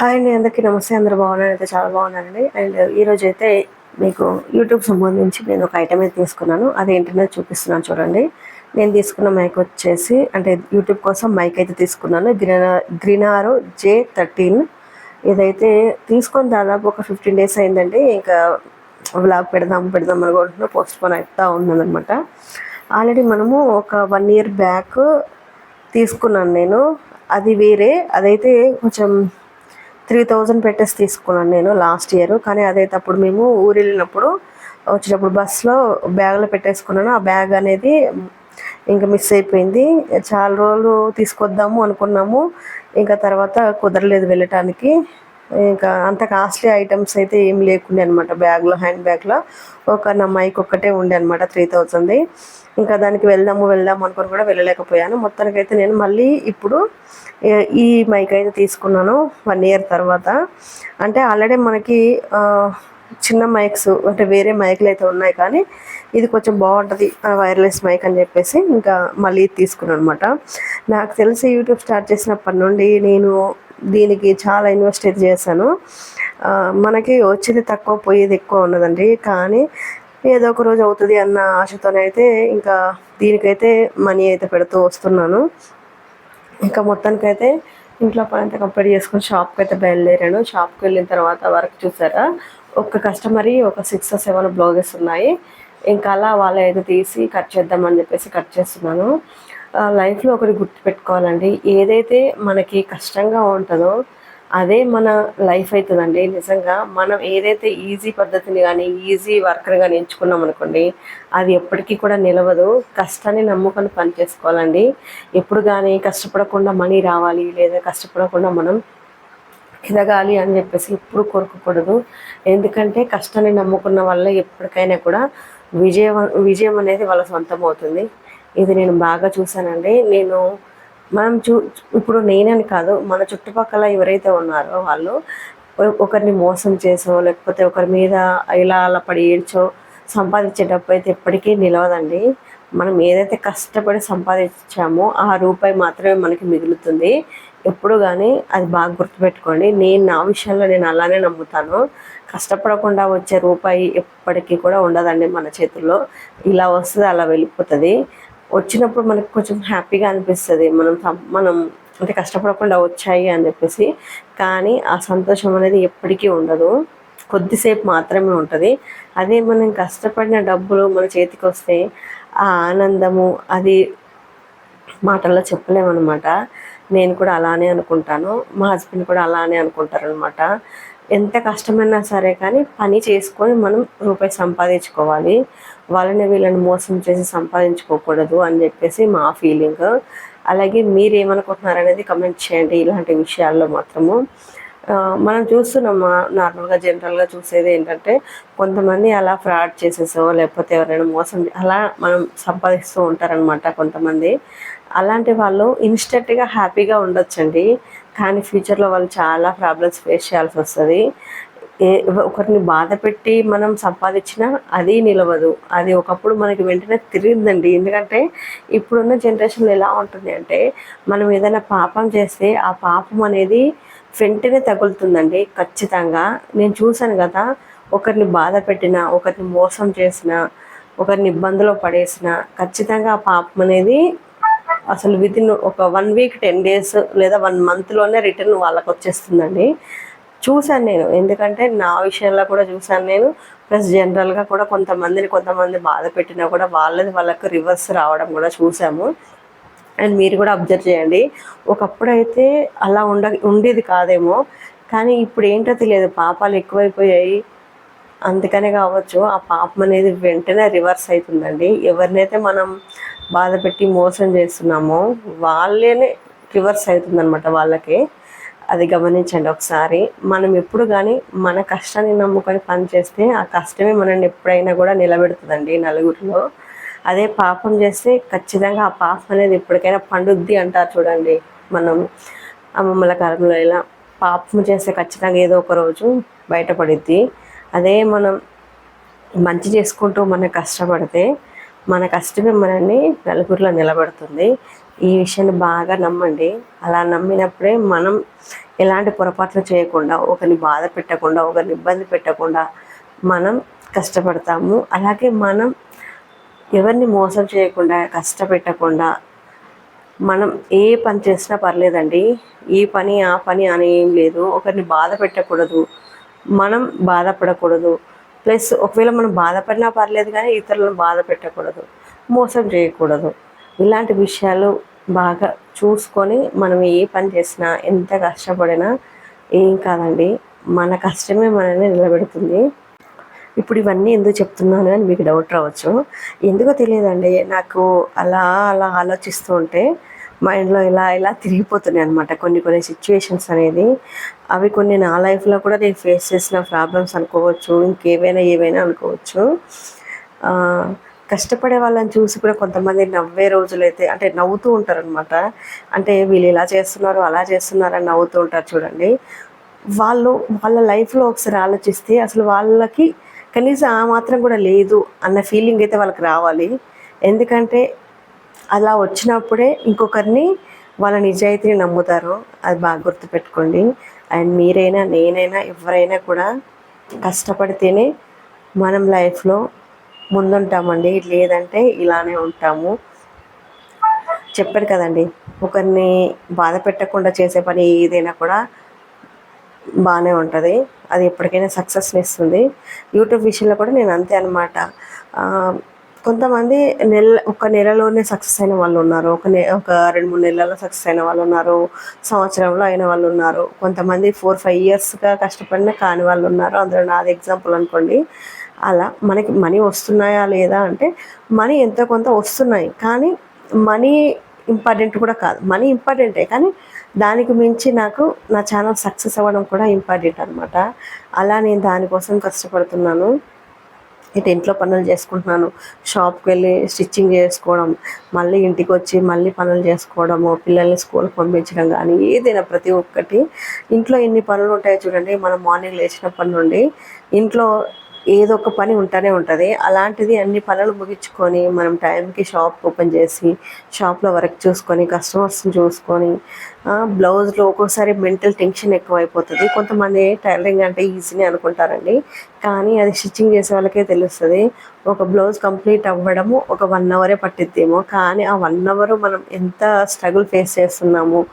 Hi అండి అందరికీ నమస్తే అందరూ బాగున్నాను అయితే చాలా బాగున్నానండి. అండ్ ఈరోజు అయితే మీకు యూట్యూబ్ సంబంధించి నేను ఒక ఐటమ్ అయితే తీసుకున్నాను. అది ఏంటనే చూపిస్తున్నాను చూడండి. నేను తీసుకున్న మైక్ వచ్చేసి అంటే యూట్యూబ్ కోసం మైక్ అయితే తీసుకున్నాను. గ్రీనా గ్రీనారో జే థర్టీన్. ఇదైతే తీసుకొని దాదాపు ఒక ఫిఫ్టీన్ డేస్ అయిందండి. ఇంకా వ్లాగ్ పెడదాం పెడదాం అనుకుంటున్నా పోస్ట్ పోన్ అవుతా ఉందన్నమాట. ఆల్రెడీ మనము ఒక వన్ ఇయర్ బ్యాక్ తీసుకున్నాను నేను. అది వేరే. అదైతే కొంచెం త్రీ థౌజండ్ పెట్టేసి తీసుకున్నాను నేను లాస్ట్ ఇయర్. కానీ అదైతే అప్పుడు మేము ఊరు వెళ్ళినప్పుడు వచ్చేటప్పుడు బస్సులో బ్యాగ్లో పెట్టేసుకున్నాను. ఆ బ్యాగ్ అనేది ఇంకా మిస్ అయిపోయింది. చాలా రోజులు తీసుకొద్దాము అనుకున్నాము. ఇంకా తర్వాత కుదరలేదు వెళ్ళటానికి. ఇంకా అంత కాస్ట్లీ ఐటమ్స్ అయితే ఏం లేకుండే అనమాట బ్యాగ్లో హ్యాండ్ బ్యాగ్లో. ఒక నా మైక్ ఒక్కటే ఉండే అనమాట త్రీ థౌజండ్ ఇంకా దానికి వెళ్దాము వెళ్దాము అనుకుని కూడా వెళ్ళలేకపోయాను. మొత్తానికైతే నేను మళ్ళీ ఇప్పుడు ఈ మైక్ అయితే తీసుకున్నాను వన్ ఇయర్ తర్వాత. అంటే ఆల్రెడీ మనకి చిన్న మైక్స్ అంటే వేరే మైక్లు అయితే ఉన్నాయి కానీ ఇది కొంచెం బాగుంటుంది వైర్లెస్ మైక్ అని చెప్పేసి. ఇంకా మళ్ళీ తీసుకున్నాను అనమాట నాకు తెలిసి యూట్యూబ్ స్టార్ట్ చేసినప్పటి నుండి నేను దీనికి చాలా ఇన్వెస్ట్ అయితే చేశాను. మనకి వచ్చేది తక్కువ పోయేది ఎక్కువ ఉన్నదండి. కానీ ఏదో ఒక రోజు అవుతుంది అన్న ఆశతోనైతే ఇంకా దీనికైతే మనీ అయితే పెడుతూ వస్తున్నాను. ఇంకా మొత్తానికైతే ఇంట్లో పని అంతా కంప్లీట్ చేసుకుని షాప్కి అయితే బయలుదేరాను. షాప్కి వెళ్ళిన తర్వాత వర్క్ చూసారా? ఒక కస్టమర్ ఒక సిక్స్ సెవెన్ బ్లౌజెస్ ఉన్నాయి. ఇంకా అలా వాళ్ళు అయితే తీసి కట్ చేద్దామని చెప్పేసి కట్ చేస్తున్నాను. లైఫ్లో ఒకటి గుర్తుపెట్టుకోవాలండి. ఏదైతే మనకి కష్టంగా ఉంటుందో అదే మన లైఫ్ అవుతుందండి నిజంగా మనం ఏదైతే ఈజీ పద్ధతిని కానీ ఈజీ వర్క్ని కానీ ఎంచుకున్నాం అనుకోండి అది ఎప్పటికీ కూడా నిలవదు. కష్టాన్ని నమ్ముకొని పని చేసుకోవాలండి. ఎప్పుడు కానీ కష్టపడకుండా మనీ రావాలి లేదా కష్టపడకుండా మనం ఎదగాలి అని చెప్పేసి ఎప్పుడు కోరుకోకూడదు. ఎందుకంటే కష్టాన్ని నమ్ముకున్న వల్ల ఎప్పటికైనా కూడా విజయం విజయం అనేది వాళ్ళ సొంతం అవుతుంది. ఇది నేను బాగా చూశానండి. నేను మనం చూ ఇప్పుడు నేనని కాదు మన చుట్టుపక్కల ఎవరైతే ఉన్నారో వాళ్ళు ఒకరిని మోసం చేసో లేకపోతే ఒకరి మీద ఇలా అలా పడి ఏడ్చో సంపాదించే డబ్బు అయితే ఎప్పటికీ నిలవదండి. మనం ఏదైతే కష్టపడి సంపాదించామో ఆ రూపాయి మాత్రమే మనకి మిగులుతుంది. ఎప్పుడు కానీ అది బాగా గుర్తుపెట్టుకోండి. నేను నా విషయంలో నేను అలానే నమ్ముతాను. కష్టపడకుండా వచ్చే రూపాయి ఎప్పటికీ కూడా ఉండదండి మన చేతుల్లో. ఇలా వస్తుంది అలా వెళ్ళిపోతుంది. వచ్చినప్పుడు మనకు కొంచెం హ్యాపీగా అనిపిస్తుంది. మనం మనం అంటే కష్టపడకుండా వచ్చాయి అని చెప్పేసి. కానీ ఆ సంతోషం అనేది ఎప్పటికీ ఉండదు. కొద్దిసేపు మాత్రమే ఉంటుంది. అదే మనం కష్టపడిన డబ్బులు మన చేతికి వస్తే ఆ ఆనందము అది మాటల్లో చెప్పలేమన్నమాట. నేను కూడా అలానే అనుకుంటాను. మా హస్బెండ్ కూడా అలానే అనుకుంటారనమాట ఎంత కష్టమైనా సరే కానీ పని చేసుకొని మనం రూపాయి సంపాదించుకోవాలి. వాళ్ళని వీళ్ళని మోసం చేసి సంపాదించుకోకూడదు అని చెప్పేసి మా ఫీలింగ్ అలాగే మీరు ఏమనుకుంటున్నారు అనేది కమెంట్ చేయండి ఇలాంటి విషయాల్లో మాత్రము. మనం చూస్తున్నాం నార్మల్గా జనరల్గా చూసేది ఏంటంటే కొంతమంది అలా ఫ్రాడ్ చేసేసో లేకపోతే ఎవరైనా మోసం అలా మనం సంపాదిస్తూ ఉంటారనమాట కొంతమంది. అలాంటి వాళ్ళు ఇన్స్టెంట్గా హ్యాపీగా ఉండొచ్చండి. కానీ ఫ్యూచర్లో వాళ్ళు చాలా ప్రాబ్లమ్స్ ఫేస్ చేయాల్సి వస్తుంది. ఏ ఒకరిని బాధ పెట్టి మనం సంపాదించినా అది నిలవదు. అది ఒకప్పుడు మనకి వెంటనే తిరిగిందండి. ఎందుకంటే ఇప్పుడున్న జనరేషన్లో ఎలా ఉంటుంది అంటే మనం ఏదైనా పాపం చేస్తే ఆ పాపం అనేది వెంటనే తగులుతుందండి. ఖచ్చితంగా. నేను చూశాను కదా ఒకరిని బాధ పెట్టిన ఒకరిని మోసం చేసిన ఒకరిని ఇబ్బందిలో పడేసిన ఖచ్చితంగా ఆ పాపం అనేది అసలు వితిన్ ఒక వన్ వీక్ టెన్ డేస్ లేదా వన్ మంత్లోనే రిటర్న్ వాళ్ళకి వచ్చేస్తుందండి చూశాను నేను. ఎందుకంటే నా విషయంలో కూడా చూశాను నేను. ప్లస్ జనరల్గా కూడా కొంతమందిని కొంతమంది బాధ పెట్టినా కూడా వాళ్ళది వాళ్ళకు రివర్స్ రావడం కూడా చూసాము అండ్ మీరు కూడా అబ్జర్వ్ చేయండి. ఒకప్పుడు అయితే అలా ఉండ ఉండేది కాదేమో. కానీ ఇప్పుడు ఏంటో తెలియదు. పాపాలు ఎక్కువైపోయాయి. అందుకనే కావచ్చు ఆ పాపం అనేది వెంటనే రివర్స్ అవుతుందండి. ఎవరినైతే మనం బాధ పెట్టి మోసం చేస్తున్నామో వాళ్ళనే రివర్స్ అవుతుందన్నమాట వాళ్ళకి. అది గమనించండి ఒకసారి. మనం ఎప్పుడు కానీ మన కష్టాన్ని నమ్ముకొని పని చేస్తే ఆ కష్టమే మనల్ని ఎప్పుడైనా కూడా నిలబెడుతుందండి నలుగురిలో. అదే పాపం చేస్తే ఖచ్చితంగా ఆ పాపం అనేది ఎప్పటికైనా పండుద్ది అంటారు చూడండి మనం. అమ్మమ్మల కాలంలో ఇలా పాపం చేస్తే ఖచ్చితంగా ఏదో ఒక రోజు బయటపడిద్ది. అదే మనం మంచి చేసుకుంటూ మనం కష్టపడితే మన కష్టమే మనల్ని నలుగురిలో నిలబడుతుంది. ఈ విషయాన్ని బాగా నమ్మండి. అలా నమ్మినప్పుడే మనం ఎలాంటి పొరపాట్లు చేయకుండా ఒకరిని బాధ పెట్టకుండా ఒకరిని ఇబ్బంది పెట్టకుండా మనం కష్టపడతాము. అలాగే మనం ఎవరిని మోసం చేయకుండా కష్టపెట్టకుండా మనం ఏ పని చేసినా పర్లేదండి. ఈ పని ఆ పని అని ఏం లేదు. ఒకరిని బాధ పెట్టకూడదు. మనం బాధపడకూడదు. ప్లస్ ఒకవేళ మనం బాధపడినా పర్లేదు కానీ ఇతరులను బాధ పెట్టకూడదు మోసం చేయకూడదు. ఇలాంటి విషయాలు బాగా చూసుకొని మనం ఏ పని చేసినా ఎంత కష్టపడినా ఏం కాదండి మన కష్టమే మనల్ని నిలబెడుతుంది. ఇప్పుడు ఇవన్నీ ఎందుకు చెప్తున్నాను అని మీకు డౌట్ రావచ్చు. ఎందుకో తెలియదండి నాకు అలా అలా ఆలోచిస్తూ ఉంటే మైండ్లో ఇలా ఇలా తిరిగిపోతున్నాయి అనమాట కొన్ని కొన్ని సిచ్యువేషన్స్ అనేది. అవి కొన్ని నా లైఫ్లో కూడా నేను ఫేస్ చేసిన ప్రాబ్లమ్స్ అనుకోవచ్చు ఇంకేవైనా ఏవైనా అనుకోవచ్చు. కష్టపడే వాళ్ళని చూసి కూడా కొంతమంది నవ్వే రోజులైతే అంటే నవ్వుతూ ఉంటారు అనమాట అంటే వీళ్ళు ఇలా చేస్తున్నారు అలా చేస్తున్నారు అని నవ్వుతూ ఉంటారు చూడండి. వాళ్ళు వాళ్ళ లైఫ్లో ఒకసారి ఆలోచిస్తే అసలు వాళ్ళకి కనీసం ఆ మాత్రం కూడా లేదు అన్న ఫీలింగ్ అయితే వాళ్ళకి రావాలి. ఎందుకంటే అలా వచ్చినప్పుడే ఇంకొకరిని వాళ్ళ నిజాయితీని నమ్ముతారు. అది బాగా గుర్తుపెట్టుకోండి. అండ్ మీరైనా నేనైనా ఎవరైనా కూడా కష్టపడితేనే మనం లైఫ్లో ముందుంటామండి. లేదంటే ఇలానే ఉంటాము. చెప్పారు కదండి. ఒకరిని బాధ పెట్టకుండా చేసే పని ఏదైనా కూడా బాగానే ఉంటుంది. అది ఎప్పటికైనా సక్సెస్ని ఇస్తుంది. యూట్యూబ్ విషయంలో కూడా నేను అంతే అనమాట కొంతమంది నెల ఒక నెలలోనే సక్సెస్ అయిన వాళ్ళు ఉన్నారు. ఒక నె ఒక రెండు మూడు నెలల్లో సక్సెస్ అయిన వాళ్ళు ఉన్నారు. సంవత్సరంలో అయిన వాళ్ళు ఉన్నారు. కొంతమంది ఫోర్ ఫైవ్ ఇయర్స్గా కష్టపడిన కాని వాళ్ళు ఉన్నారు. అందులో నాది ఎగ్జాంపుల్ అనుకోండి. అలా మనకి మనీ వస్తున్నాయా లేదా అంటే మనీ ఎంతో కొంత వస్తున్నాయి. కానీ మనీ ఇంపార్టెంట్ కూడా కాదు. మనీ ఇంపార్టెంటే కానీ దానికి మించి నాకు నా ఛానల్ సక్సెస్ అవ్వడం కూడా ఇంపార్టెంట్ అనమాట అలా నేను దానికోసం కష్టపడుతున్నాను. ఇటు ఇంట్లో పనులు చేసుకుంటున్నాను. షాప్కి వెళ్ళి స్టిచ్చింగ్ చేసుకోవడం మళ్ళీ ఇంటికి వచ్చి మళ్ళీ పనులు చేసుకోవడము పిల్లల్ని స్కూల్కి పంపించడం కానీ ఏదైనా ప్రతి ఒక్కటి ఇంట్లో ఎన్ని పనులు ఉంటాయో చూడండి. మనం మార్నింగ్ లేచినప్పటి నుండి ఇంట్లో ఏదో ఒక పని ఉంటూనే ఉంటుంది. అలాంటిది అన్ని పనులు ముగించుకొని మనం టైంకి షాప్ ఓపెన్ చేసి షాప్లో వర్క్ చూసుకొని కస్టమర్స్ని చూసుకొని బ్లౌజ్లో ఒక్కోసారి మెంటల్ టెన్షన్ ఎక్కువైపోతుంది. కొంతమంది టైలరింగ్ అంటే ఈజీని అనుకుంటారండి. కానీ అది స్టిచ్చింగ్ చేసే వాళ్ళకే తెలుస్తుంది. ఒక బ్లౌజ్ కంప్లీట్ అవ్వడము ఒక వన్ అవరే పట్టిద్దేమో. కానీ ఆ వన్ అవర్ మనం ఎంత స్ట్రగుల్ ఫేస్ చేస్తున్నాము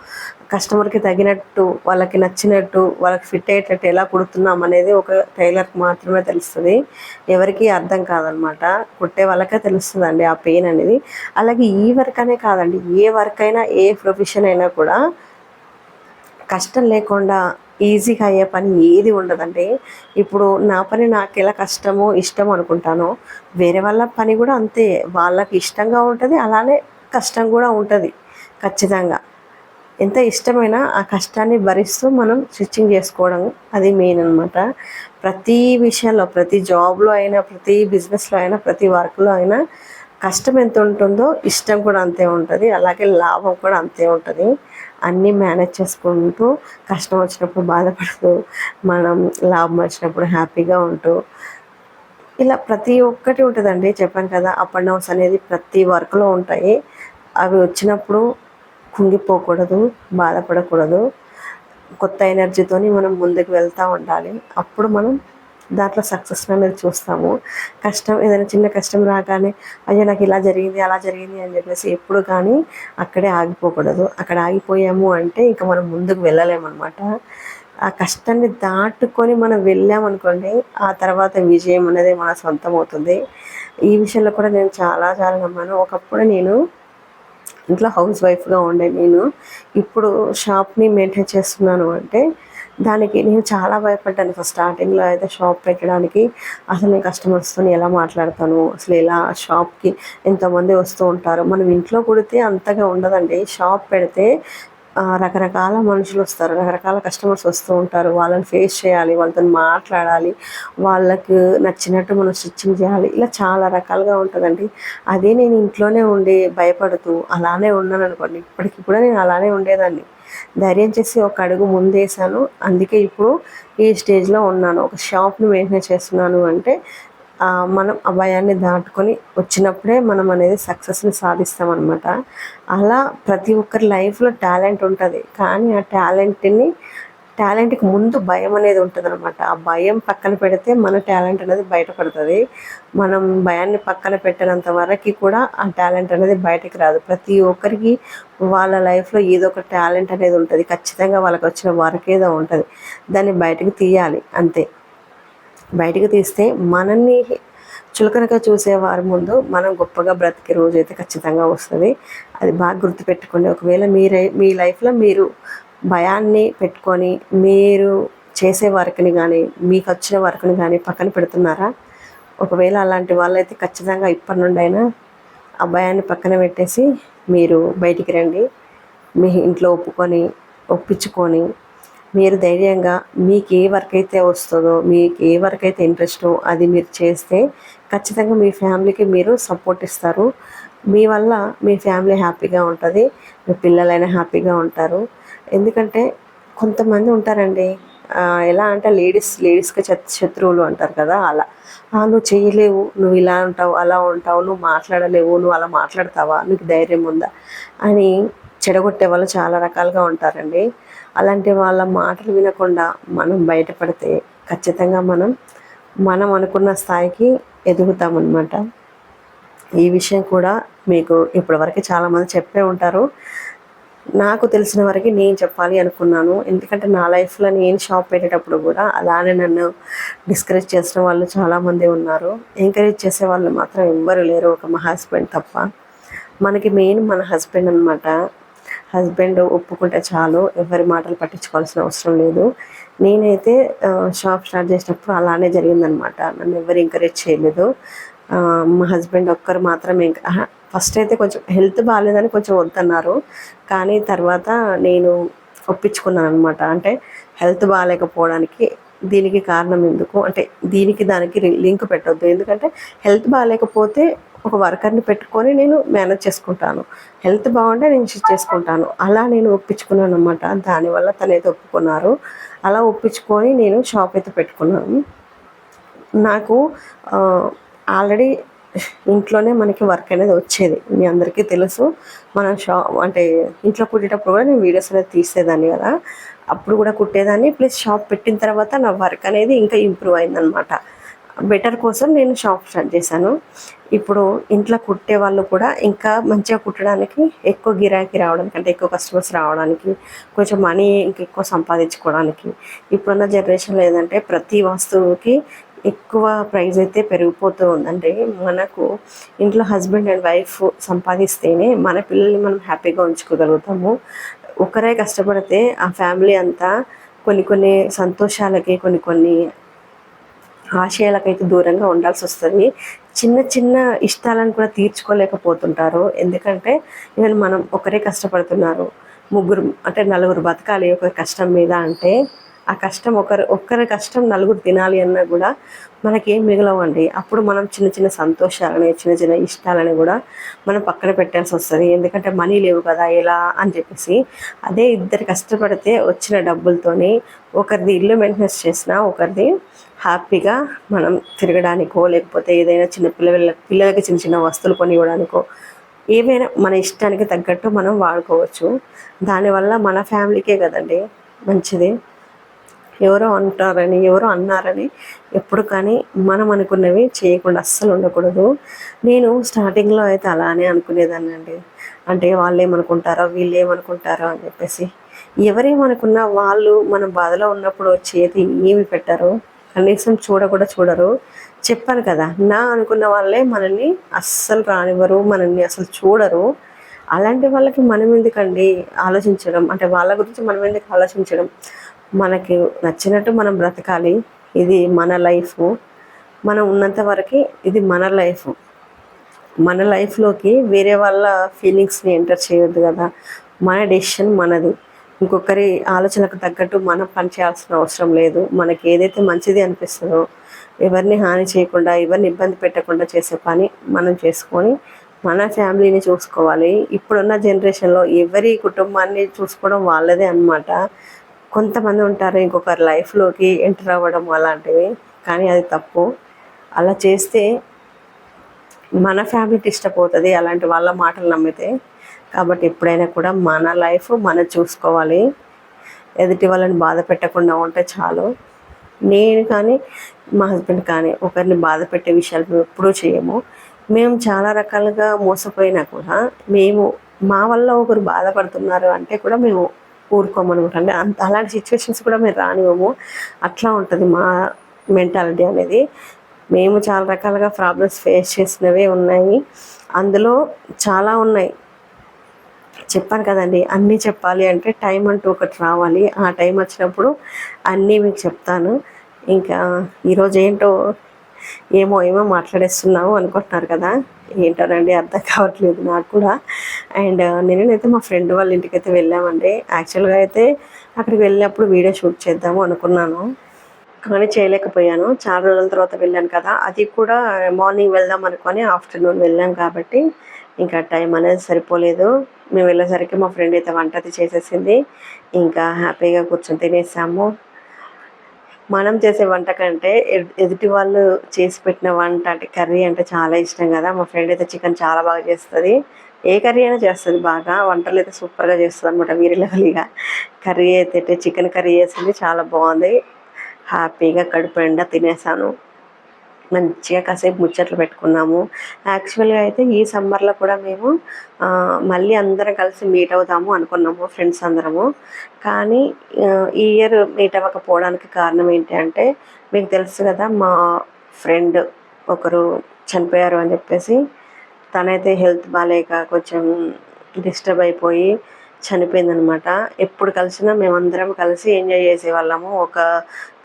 కస్టమర్కి తగినట్టు వాళ్ళకి నచ్చినట్టు వాళ్ళకి ఫిట్ అయ్యేటట్టు ఎలా కుడుతున్నాం అనేది ఒక టైలర్కి మాత్రమే తెలుస్తుంది. ఎవరికి అర్థం కాదనమాట. కుట్టే వాళ్ళకే తెలుస్తుందండి ఆ పెయిన్ అనేది. అలాగే ఈ వర్క్ అనే కాదండి. ఏ వర్క్ అయినా ఏ ప్రొఫెషన్ అయినా కూడా కష్టం లేకుండా ఈజీగా అయ్యే పని ఏది ఉండదండి. ఇప్పుడు నా పని నాకు ఎలా కష్టమో ఇష్టం అనుకుంటానో. వేరే వాళ్ళ పని కూడా అంతే. వాళ్ళకి ఇష్టంగా ఉంటుంది అలానే కష్టం కూడా ఉంటుంది ఖచ్చితంగా. ఎంత ఇష్టమైనా ఆ కష్టాన్ని భరిస్తూ మనం స్టిచ్చింగ్ చేసుకోవడం అది మెయిన్ అనమాట ప్రతి విషయంలో ప్రతి జాబ్లో అయినా ప్రతి బిజినెస్లో అయినా ప్రతి వర్క్లో అయినా కష్టం ఎంత ఉంటుందో ఇష్టం కూడా అంతే ఉంటుంది. అలాగే లాభం కూడా అంతే ఉంటుంది. అన్నీ మేనేజ్ చేసుకుంటూ కష్టం వచ్చినప్పుడు బాధపడుతూ మనం లాభం వచ్చినప్పుడు హ్యాపీగా ఉంటూ ఇలా ప్రతి ఒక్కటి ఉంటుందండి. చెప్పాను కదా అప్ అండ్ డౌన్స్ అనేది ప్రతి వర్క్లో ఉంటాయి. అవి వచ్చినప్పుడు కుంగిపోకూడదు బాధపడకూడదు. కొత్త ఎనర్జీతోని మనం ముందుకు వెళ్తూ ఉండాలి. అప్పుడు మనం దాంట్లో సక్సెస్ అనేది చూస్తాము. కష్టం ఏదైనా చిన్న కష్టం రాగానే అయ్యో నాకు ఇలా జరిగింది అలా జరిగింది అని చెప్పేసి ఎప్పుడు కానీ అక్కడే ఆగిపోకూడదు. అక్కడ ఆగిపోయాము అంటే ఇంకా మనం ముందుకు వెళ్ళలేమన్నమాట. ఆ కష్టాన్ని దాటుకొని మనం వెళ్ళామనుకోండి ఆ తర్వాత విజయం అనేది మన సొంతం అవుతుంది. ఈ విషయంలో కూడా నేను చాలా చాలా నమ్మాను. ఒకప్పుడు నేను ఇంట్లో హౌస్ వైఫ్గా ఉండే నేను ఇప్పుడు షాప్ని మెయింటైన్ చేస్తున్నాను అంటే దానికి నేను చాలా భయపడ్డాను ఫస్ట్ స్టార్టింగ్లో అయితే షాప్ పెట్టడానికి. అసలు నేను కస్టమర్స్తో ఎలా మాట్లాడతాను? అసలు ఎలా షాప్కి ఎంతమంది వస్తూ ఉంటారు? మనం ఇంట్లో కుడితే అంతగా ఉండదండి. షాప్ పెడితే రకరకాల మనుషులు వస్తారు రకరకాల కస్టమర్స్ వస్తూ ఉంటారు. వాళ్ళని ఫేస్ చేయాలి వాళ్ళతో మాట్లాడాలి వాళ్ళకు నచ్చినట్టు మనం స్టిచ్చింగ్ చేయాలి. ఇలా చాలా రకాలుగా ఉంటుందండి. అదే నేను ఇంట్లోనే ఉండి భయపడుతూ అలానే ఉన్నాను అనుకోండి ఇప్పటికి కూడా నేను అలానే ఉండేదాన్ని. ధైర్యం చేసి ఒక అడుగు ముందేసాను అందుకే ఇప్పుడు ఈ స్టేజ్లో ఉన్నాను. ఒక షాప్ని మెయింటైన్ చేస్తున్నాను అంటే మనం ఆ భయాన్ని దాటుకొని వచ్చినప్పుడే మనం అనేది సక్సెస్ని సాధిస్తామన్నమాట. అలా ప్రతి ఒక్కరి లైఫ్లో టాలెంట్ ఉంటుంది. కానీ ఆ టాలెంట్ని టాలెంట్కి ముందు భయం అనేది ఉంటుంది అనమాట ఆ భయం పక్కన పెడితే మన టాలెంట్ అనేది బయటపడుతుంది. మనం భయాన్ని పక్కన పెట్టినంత వరకు కూడా ఆ టాలెంట్ అనేది బయటకు రాదు. ప్రతి ఒక్కరికి వాళ్ళ లైఫ్లో ఏదో ఒక టాలెంట్ అనేది ఉంటుంది. ఖచ్చితంగా వాళ్ళకి వచ్చిన వరకేదో ఏదో ఉంటుంది. దాన్ని బయటకు తీయాలి. అంతే. బయటకు తీస్తే మనల్ని చులకనగా చూసేవారి ముందు మనం గొప్పగా బ్రతికే రోజు అయితే ఖచ్చితంగా వస్తుంది. అది బాగా గుర్తుపెట్టుకోండి. ఒకవేళ మీరే మీ లైఫ్లో మీరు భయాన్ని పెట్టుకొని మీరు చేసే వర్క్ని కానీ మీకు వచ్చిన వర్క్ని కానీ పక్కన పెడుతున్నారా? ఒకవేళ అలాంటి వాళ్ళైతే ఖచ్చితంగా ఇప్పటి నుండైనా ఆ భయాన్ని పక్కన పెట్టేసి మీరు బయటికి రండి. మీ ఇంట్లో ఒప్పుకొని ఒప్పించుకొని మీరు ధైర్యంగా మీకు ఏ వర్క్ అయితే వస్తుందో మీకు ఏ వర్క్ అయితే ఇంట్రెస్టో అది మీరు చేస్తే ఖచ్చితంగా మీ ఫ్యామిలీకి మీరు సపోర్ట్ ఇస్తారు. మీ వల్ల మీ ఫ్యామిలీ హ్యాపీగా ఉంటుంది మీ పిల్లలైనా హ్యాపీగా ఉంటారు. ఎందుకంటే కొంతమంది ఉంటారండి ఎలా అంటే లేడీస్ లేడీస్కి శత్రువులు అంటారు కదా అలా. నువ్వు చేయలేవు నువ్వు ఇలా ఉంటావు అలా ఉంటావు నువ్వు మాట్లాడలేవు నువ్వు అలా మాట్లాడతావా నీకు ధైర్యం ఉందా? అని చెడగొట్టే వాళ్ళు చాలా రకాలుగా ఉంటారండి. అలాంటి వాళ్ళ మాటలు వినకుండా మనం బయటపడితే ఖచ్చితంగా మనం మనం అనుకున్న స్థాయికి ఎదుగుతామన్నమాట. ఈ విషయం కూడా మీకు ఇప్పటివరకు చాలామంది చెప్పే ఉంటారు. నాకు తెలిసిన వరకు నేను చెప్పాలి అనుకున్నాను. ఎందుకంటే నా లైఫ్లో నేను షాప్ పెట్టేటప్పుడు కూడా అలానే నన్ను డిస్కరేజ్ చేసిన వాళ్ళు చాలామంది ఉన్నారు. ఎంకరేజ్ చేసే వాళ్ళు మాత్రం ఎవ్వరు లేరు. ఒక మా హస్బెండ్ తప్ప. మనకి మెయిన్ మన హస్బెండ్ అనమాట హస్బెండ్ ఒప్పుకుంటే చాలు ఎవరి మాటలు పట్టించుకోవాల్సిన అవసరం లేదు. నేనైతే షాప్ స్టార్ట్ చేసినప్పుడు అలానే జరిగిందనమాట. నన్ను ఎవరు ఎంకరేజ్ చేయలేదు. మా హస్బెండ్ ఒక్కరు మాత్రమే ఫస్ట్ అయితే కొంచెం హెల్త్ బాగాలేదని కొంచెం వద్దన్నారు. కానీ తర్వాత నేను ఒప్పించుకున్నాను అనమాట అంటే హెల్త్ బాగాలేకపోవడానికి దీనికి కారణం ఎందుకు? అంటే దీనికి దానికి లింక్ పెట్టొద్దు. ఎందుకంటే హెల్త్ బాగాలేకపోతే ఒక వర్కర్ని పెట్టుకొని నేను మేనేజ్ చేసుకుంటాను. హెల్త్ బాగుంటే నేను చేసుకుంటాను. అలా నేను ఒప్పించుకున్నాను అనమాట దానివల్ల తనైతే ఒప్పుకున్నారు. అలా ఒప్పించుకొని నేను షాప్ అయితే పెట్టుకున్నాను. నాకు ఆల్రెడీ ఇంట్లోనే మనకి వర్క్ అనేది వచ్చేది. మీ అందరికీ తెలుసు. మనం షా అంటే ఇంట్లో కుట్టేటప్పుడు కూడా నేను వీడియోస్ అనేది తీసేదాన్ని కదా. అప్పుడు కూడా కుట్టేదాన్ని. ప్లస్ షాప్ పెట్టిన తర్వాత నా వర్క్ అనేది ఇంకా ఇంప్రూవ్ అయిందనమాట బెటర్ కోసం నేను షాప్ స్టార్ట్ చేశాను. ఇప్పుడు ఇంట్లో కుట్టే వాళ్ళు కూడా ఇంకా మంచిగా కుట్టడానికి ఎక్కువ గిరాకీ రావడానికి అంటే ఎక్కువ కస్టమర్స్ రావడానికి కొంచెం మనీ ఇంకెక్కువ సంపాదించుకోవడానికి. ఇప్పుడున్న జనరేషన్లో ఏంటంటే ప్రతి వస్తువుకి ఎక్కువ ప్రైస్ అయితే పెరిగిపోతూ ఉందంటే మనకు ఇంట్లో హస్బెండ్ అండ్ వైఫ్ సంపాదిస్తేనే మన పిల్లల్ని మనం హ్యాపీగా ఉంచుకోగలుగుతాము. ఒకరే కష్టపడితే ఆ ఫ్యామిలీ అంతా కొన్ని కొన్ని సంతోషాలకి కొన్ని కొన్ని ఆశయాలకైతే దూరంగా ఉండాల్సి వస్తుంది. చిన్న చిన్న ఇష్టాలను కూడా తీర్చుకోలేకపోతుంటారు. ఎందుకంటే ఈవెన్ మనం ఒకరే కష్టపడుతున్నారు. ముగ్గురు అంటే నలుగురు బతకాలి ఒక కష్టం మీద అంటే ఆ కష్టం ఒకరు ఒక్కరి కష్టం నలుగురు తినాలి అన్నా కూడా మనకేం మిగలవండి. అప్పుడు మనం చిన్న చిన్న సంతోషాలని చిన్న చిన్న ఇష్టాలని కూడా మనం పక్కన పెట్టాల్సి వస్తుంది. ఎందుకంటే మనీ లేవు కదా ఎలా అని చెప్పేసి. అదే ఇద్దరు కష్టపడితే వచ్చిన డబ్బులతోని ఒకరిది ఇల్లు మెయింటెనెన్స్ చేసినా ఒకరిది హ్యాపీగా మనం తిరగడానికో లేకపోతే ఏదైనా చిన్న పిల్లల పిల్లలకి చిన్న చిన్న వస్తువులు కొని ఇవ్వడానికో ఏవైనా మన ఇష్టానికి తగ్గట్టు మనం వాడుకోవచ్చు. దానివల్ల మన ఫ్యామిలీకే కదండి మంచిది. ఎవరో అంటారని ఎవరో అన్నారని ఎప్పుడు కానీ మనం అనుకున్నవి చేయకుండా అస్సలు ఉండకూడదు. నేను స్టార్టింగ్లో అయితే అలానే అనుకునేదాన్ని అండి అంటే వాళ్ళు ఏమనుకుంటారో వీళ్ళు ఏమనుకుంటారో అని చెప్పేసి. ఎవరేమనుకున్నా వాళ్ళు మన బాధలో ఉన్నప్పుడు వచ్చేది ఏమి పెట్టారు. కనీసం చూడ కూడా చూడరు. చెప్పాను కదా నా అనుకున్న వాళ్ళే మనల్ని అస్సలు రానివ్వరు మనల్ని అసలు చూడరు. అలాంటి వాళ్ళకి మనం ఎందుకండి ఆలోచించడం? అంటే వాళ్ళ గురించి మనం ఎందుకు ఆలోచించడం? మనకి నచ్చినట్టు మనం బ్రతకాలి ఇది మన లైఫ్. మనం ఉన్నంత వరకు ఇది మన లైఫ్. మన లైఫ్లోకి వేరే వాళ్ళ ఫీలింగ్స్ని ఎంటర్ చేయొద్దు కదా. మన డెసిషన్ మనది. ఇంకొకరి ఆలోచనకు తగ్గట్టు మనం పని చేయాల్సిన అవసరం లేదు. మనకి ఏదైతే మంచిది అనిపిస్తుందో ఎవరిని హాని చేయకుండా ఎవరిని ఇబ్బంది పెట్టకుండా చేసే పని మనం చేసుకొని మన ఫ్యామిలీని చూసుకోవాలి. ఇప్పుడున్న జనరేషన్లో ఎవరి కుటుంబాన్ని చూసుకోవడం వాళ్ళదే అనమాట కొంతమంది ఉంటారు ఇంకొకరి లైఫ్లోకి ఎంటర్ అవ్వడం అలాంటివి కానీ అది తప్పు. అలా చేస్తే మన ఫ్యామిలీకి ఇష్టపోతుంది అలాంటి వాళ్ళ మాటలు నమ్మితే కాబట్టి ఎప్పుడైనా కూడా మన లైఫ్ మనం చూసుకోవాలి. ఎదుటి వాళ్ళని బాధ పెట్టకుండా ఉంటే చాలు. నేను కానీ మా హస్బెండ్ కానీ ఒకరిని బాధ పెట్టే విషయాలు మేము ఎప్పుడూ చేయము. మేము చాలా రకాలుగా మోసపోయినా కూడా మేము మా వల్ల ఒకరు బాధపడుతున్నారు అంటే కూడా మేము ఊరుకోమనమాట అంటే అంత అలాంటి సిచ్యువేషన్స్ కూడా మేము రానివ్వము. అట్లా ఉంటుంది మా మెంటాలిటీ అనేది. మేము చాలా రకాలుగా ప్రాబ్లమ్స్ ఫేస్ చేసినవే ఉన్నాయి. అందులో చాలా ఉన్నాయి. చెప్పాను కదండి అన్నీ చెప్పాలి అంటే టైం అంటూ ఒకటి రావాలి. ఆ టైం వచ్చినప్పుడు అన్నీ మీకు చెప్తాను. ఇంకా ఈరోజు ఏంటో ఏమో ఏమో మాట్లాడేస్తున్నావు అనుకుంటున్నారు కదా ఏంటోనండి అర్థం కావట్లేదు నాకు కూడా. అండ్ నేనైతే మా ఫ్రెండ్ వాళ్ళ ఇంటికి అయితే వెళ్ళామండి. యాక్చువల్గా అయితే అక్కడికి వెళ్ళినప్పుడు వీడియో షూట్ చేద్దాము అనుకున్నాను కానీ చేయలేకపోయాను. చాలా రోజుల తర్వాత వెళ్ళాను కదా అది కూడా మార్నింగ్ వెళ్దాం అనుకొని ఆఫ్టర్నూన్ వెళ్ళాం కాబట్టి ఇంకా టైం అనేది సరిపోలేదు. మేము వెళ్ళేసరికి మా ఫ్రెండ్ అయితే వంట అది చేసేసింది. ఇంకా హ్యాపీగా కూర్చొని తినేసాము. మనం చేసే వంట కంటే ఎదుటి వాళ్ళు చేసి పెట్టిన వంట అంటే కర్రీ అంటే చాలా ఇష్టం కదా. మా ఫ్రెండ్ అయితే చికెన్ చాలా బాగా చేస్తుంది. ఏ కర్రీ అయినా చేస్తుంది బాగా. వంటలు అయితే సూపర్గా చేస్తుంది అనమాట వీరి కర్రీ అయితే చికెన్ కర్రీ చేసింది. చాలా బాగుంది. హ్యాపీగా కడుపు నిండా తినేసాను. మంచిగా కాసేపు ముచ్చట్లు పెట్టుకున్నాము. యాక్చువల్గా అయితే ఈ సమ్మర్లో కూడా మేము మళ్ళీ అందరం కలిసి మీట్ అవుదాము అనుకున్నాము ఫ్రెండ్స్ అందరము. కానీ ఈ ఇయర్ మీట్ అవ్వకపోవడానికి కారణం ఏంటి అంటే మీకు తెలుసు కదా మా ఫ్రెండ్ ఒకరు చనిపోయారు అని చెప్పేసి తనైతే హెల్త్ బాగాలేక కొంచెం డిస్టర్బ్ అయిపోయి చనిపోయిందనమాట. ఎప్పుడు కలిసినా మేమందరం కలిసి ఎంజాయ్ చేసేవాళ్ళము. ఒక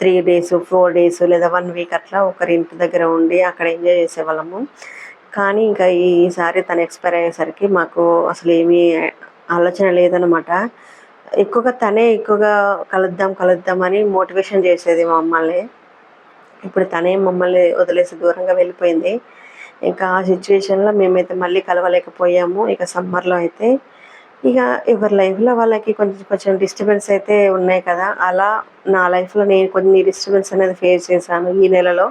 త్రీ డేస్ ఫోర్ డేస్ లేదా వన్ వీక్ అట్లా ఒకరి ఇంటి దగ్గర ఉండి అక్కడ ఎంజాయ్ చేసేవాళ్ళము. కానీ ఇంకా ఈసారి తను ఎక్స్పైర్ అయ్యేసరికి మాకు అసలు ఏమీ ఆలోచన లేదనమాట. ఎక్కువగా తనే ఎక్కువగా కలుద్దాం కలుద్దాం అని మోటివేషన్ చేసేది మమ్మల్ని ఇప్పుడు తనే మమ్మల్ని వదిలేసి దూరంగా వెళ్ళిపోయింది. ఇంకా ఆ సిచ్యువేషన్లో మేమైతే మళ్ళీ కలవలేకపోయాము. ఇక సమ్మర్లో అయితే ఇక ఎవరి లైఫ్లో వాళ్ళకి కొంచెం కొంచెం డిస్టర్బెన్స్ అయితే ఉన్నాయి కదా. అలా నా లైఫ్లో నేను కొన్ని డిస్టర్బెన్స్ అనేది ఫేస్ చేశాను ఈ నెలలో.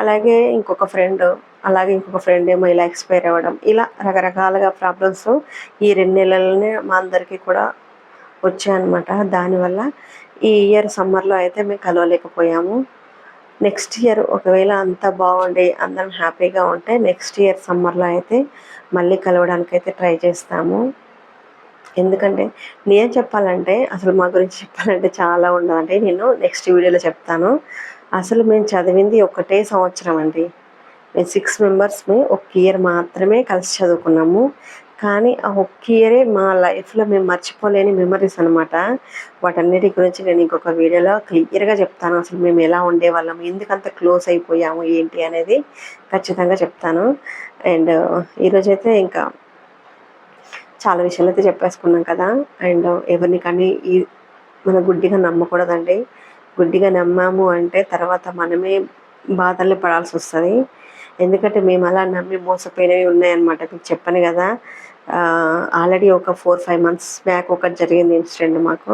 అలాగే ఇంకొక ఫ్రెండ్ అలాగే ఇంకొక ఫ్రెండ్ ఏమో ఇలా ఎక్స్పైర్ అవ్వడం. ఇలా రకరకాలుగా ప్రాబ్లమ్స్ ఈ రెండు నెలలనే మా అందరికీ కూడా వచ్చాయన్నమాట. దానివల్ల ఈ ఇయర్ సమ్మర్లో అయితే మేము కలవలేకపోయాము. నెక్స్ట్ ఇయర్ ఒకవేళ అంతా బాగుండి అందరం హ్యాపీగా ఉంటే నెక్స్ట్ ఇయర్ సమ్మర్లో అయితే మళ్ళీ కలవడానికి అయితే ట్రై చేస్తాము. ఎందుకంటే నేను చెప్పాలంటే అసలు మా గురించి చెప్పాలంటే చాలా ఉండదండి. నేను నెక్స్ట్ వీడియోలో చెప్తాను. అసలు మేము చదివింది ఒకటే సంవత్సరం అండి. మేము సిక్స్ మెంబర్స్ని ఒక ఇయర్ మాత్రమే కలిసి చదువుకున్నాము. కానీ ఆ ఒక్క ఇయరే మా లైఫ్లో మేము మర్చిపోలేని మెమరీస్ అనమాట వాటన్నిటి గురించి నేను ఇంకొక వీడియోలో క్లియర్గా చెప్తాను. అసలు మేము ఎలా ఉండేవాళ్ళం ఎందుకంత క్లోజ్ అయిపోయాము ఏంటి అనేది ఖచ్చితంగా చెప్తాను. అండ్ ఈరోజైతే ఇంకా చాలా విషయాలు అయితే చెప్పేసుకున్నాం కదా. అండ్ ఎవరిని కానీ ఈ మన గుడ్డిగా నమ్మకూడదండి. గుడ్డిగా నమ్మాము అంటే తర్వాత మనమే బాధల్ని పడాల్సి వస్తుంది. ఎందుకంటే మేము అలా నమ్మి మోసపోయినవి ఉన్నాయన్నమాట. మీకు చెప్పాను కదా. ఆల్రెడీ ఒక ఫోర్ ఫైవ్ మంత్స్ బ్యాక్ ఒకటి జరిగింది ఇన్సిడెంట్ మాకు.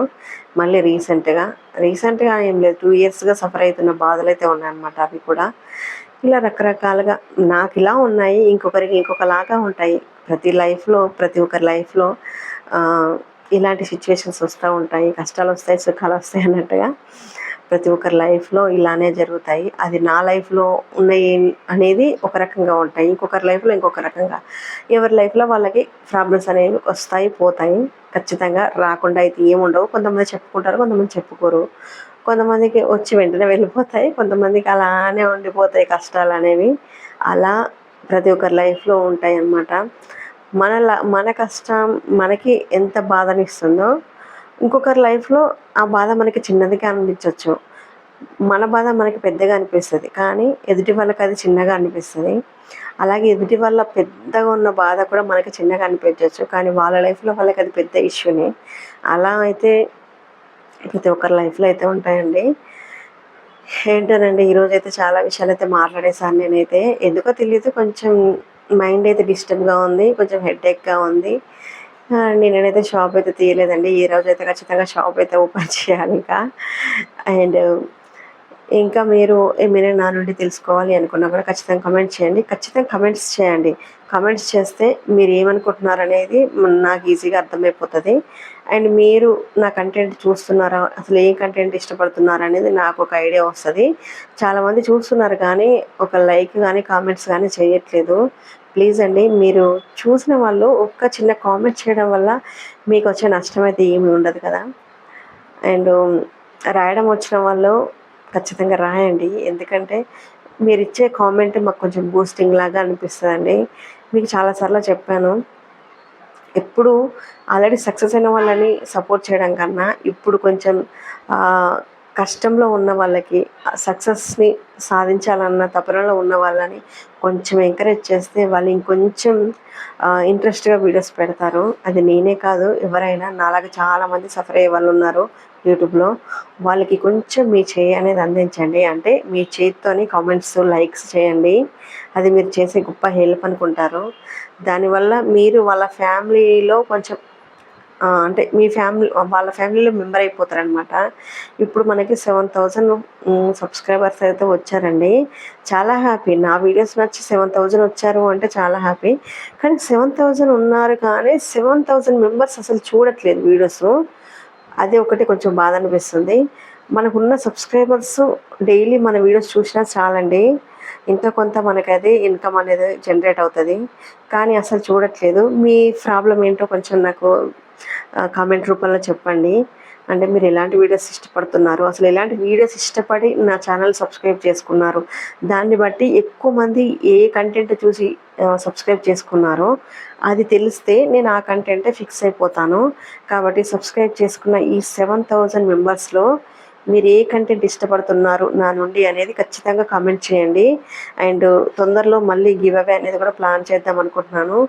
మళ్ళీ రీసెంట్గా రీసెంట్గా ఏం లేదు. టూ ఇయర్స్గా సఫర్ అవుతున్న బాధలు అయితే ఉన్నాయన్నమాట అవి కూడా. ఇలా రకరకాలుగా నాకు ఇలా ఉన్నాయి ఇంకొకరికి ఇంకొకలాగా ఉంటాయి. ప్రతి లైఫ్లో ప్రతి ఒక్కరి లైఫ్లో ఇలాంటి సిచ్యువేషన్స్ వస్తూ ఉంటాయి. కష్టాలు వస్తాయి సుఖాలు వస్తాయి అన్నట్టుగా ప్రతి ఒక్కరి లైఫ్లో ఇలానే జరుగుతాయి. అది నా లైఫ్లో ఉన్నాయి అనేది ఒక రకంగా ఉంటాయి. ఇంకొకరి లైఫ్లో ఇంకొక రకంగా. ఎవరి లైఫ్లో వాళ్ళకి ప్రాబ్లమ్స్ అనేవి వస్తాయి పోతాయి. ఖచ్చితంగా రాకుండా అయితే ఏముండవు కొంతమంది చెప్పుకుంటారు కొంతమంది చెప్పుకోరు. కొంతమందికి వచ్చి వెంటనే వెళ్ళిపోతాయి. కొంతమందికి అలానే ఉండిపోతాయి కష్టాలు అనేవి. అలా ప్రతి ఒక్కరి లైఫ్లో ఉంటాయి అన్నమాట మన మన కష్టం మనకి ఎంత బాధనిస్తుందో ఇంకొకరి లైఫ్లో ఆ బాధ మనకి చిన్నదిగా అనిపించవచ్చు మన బాధ మనకి పెద్దగా అనిపిస్తుంది. కానీ ఎదుటి వాళ్ళకి అది చిన్నగా అనిపిస్తుంది. అలాగే ఎదుటి వాళ్ళ పెద్దగా ఉన్న బాధ కూడా మనకి చిన్నగా అనిపించవచ్చు కానీ వాళ్ళ లైఫ్లో వాళ్ళకి అది పెద్ద ఇష్యూనే. అలా అయితే ప్రతి ఒక్కరి లైఫ్లో అయితే ఉంటాయండి. ఏంటోనండి ఈరోజు అయితే చాలా విషయాలు అయితే మాట్లాడేసాను నేనైతే. ఎందుకో తెలియదు కొంచెం మైండ్ అయితే డిస్టర్బ్గా ఉంది కొంచెం హెడేక్గా ఉంది. నేనైతే షాప్ అయితే తీయలేదండి. ఈ రోజు అయితే ఖచ్చితంగా షాప్ అయితే ఓపెన్ చేయాలి ఇంకా. అండ్ ఇంకా మీరు ఏమైనా నా నుండి తెలుసుకోవాలి అనుకున్నా కూడా ఖచ్చితంగా కమెంట్ చేయండి. ఖచ్చితంగా కమెంట్స్ చేయండి. కమెంట్స్ చేస్తే మీరు ఏమనుకుంటున్నారు అనేది నాకు ఈజీగా అర్థమైపోతుంది. అండ్ మీరు నా కంటెంట్ చూస్తున్నారా అసలు ఏం కంటెంట్ ఇష్టపడుతున్నారు అనేది నాకు ఒక ఐడియా వస్తుంది. చాలామంది చూస్తున్నారు కానీ ఒక లైక్ కానీ కామెంట్స్ కానీ చేయట్లేదు. ప్లీజ్ అండి మీరు చూసిన వాళ్ళు ఒక్క చిన్న కామెంట్ చేయడం వల్ల మీకు వచ్చే నష్టం అయితే ఏమి ఉండదు కదా. అండ్ రాయడం వచ్చిన వాళ్ళు ఖచ్చితంగా రాయండి. ఎందుకంటే మీరు ఇచ్చే కామెంట్ మాకు కొంచెం బూస్టింగ్ లాగా అనిపిస్తుందండి. మీకు చాలాసార్లు చెప్పాను. ఎప్పుడు ఆల్రెడీ సక్సెస్ అయిన వాళ్ళని సపోర్ట్ చేయడం కన్నా ఇప్పుడు కొంచెం కష్టంలో ఉన్న వాళ్ళకి సక్సెస్ని సాధించాలన్న తపనలో ఉన్న వాళ్ళని కొంచెం ఎంకరేజ్ చేస్తే వాళ్ళు ఇంకొంచెం ఇంట్రెస్ట్గా వీడియోస్ పెడతారు. అది నేనే కాదు ఎవరైనా నాలాగా చాలామంది సఫర్ అయ్యే వాళ్ళు ఉన్నారు యూట్యూబ్లో. వాళ్ళకి కొంచెం మీ చేయి అనేది అందించండి. అంటే మీ చేతితోని కామెంట్స్ లైక్స్ చేయండి. అది మీరు చేసే గొప్ప హెల్ప్ అనుకుంటారు. దానివల్ల మీరు వాళ్ళ ఫ్యామిలీలో కొంచెం అంటే మీ ఫ్యామిలీ వాళ్ళ ఫ్యామిలీలో మెంబర్ అయిపోతారనమాట ఇప్పుడు మనకి సెవెన్ థౌజండ్ సబ్స్క్రైబర్స్ అయితే వచ్చారండి. చాలా హ్యాపీ నా వీడియోస్ నచ్చి సెవెన్ థౌజండ్ వచ్చారు అంటే చాలా హ్యాపీ కానీ సెవెన్ థౌజండ్ ఉన్నారు కానీ సెవెన్ థౌజండ్ మెంబర్స్ అసలు చూడట్లేదు వీడియోస్ అదే ఒకటి కొంచెం బాధ అనిపిస్తుంది మనకున్న సబ్స్క్రైబర్స్ డైలీ మన వీడియోస్ చూసినా చాలండి. ఇంత కొంత మనకి అదే ఇన్కమ్ అనేది జనరేట్ అవుతుంది. కానీ అసలు చూడట్లేదు. మీ ప్రాబ్లం ఏంటో కొంచెం నాకు కామెంట్ రూపంలో చెప్పండి. అంటే మీరు ఎలాంటి వీడియోస్ ఇష్టపడుతున్నారు? అసలు ఎలాంటి వీడియోస్ ఇష్టపడి నా ఛానల్ సబ్స్క్రైబ్ చేసుకున్నారు? దాన్ని బట్టి ఎక్కువ మంది ఏ కంటెంట్ చూసి సబ్స్క్రైబ్ చేసుకున్నారో అది తెలిస్తే నేను ఆ కంటెంటే ఫిక్స్ అయిపోతాను. కాబట్టి సబ్స్క్రైబ్ చేసుకున్న ఈ సెవెన్ థౌజండ్ మెంబర్స్లో మీరు ఏ కంటెంట్ ఇష్టపడుతున్నారు నా నుండి అనేది ఖచ్చితంగా కామెంట్ చేయండి. అండ్ తొందరలో మళ్ళీ గివ్ అవే అనేది కూడా ప్లాన్ చేద్దాం అనుకుంటున్నాను.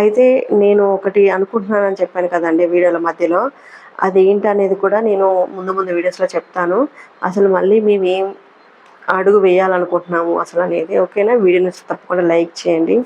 అయితే నేను ఒకటి అనుకుంటున్నానని చెప్పాను కదండి వీడియోల మధ్యలో. అదేంటనేది కూడా నేను ముందు ముందు వీడియోస్లో చెప్తాను. అసలు మళ్ళీ మేము ఏం అడుగు వేయాలనుకుంటున్నాము అసలు అనేది ఓకేనా? వీడియోని తప్పకుండా లైక్ చేయండి.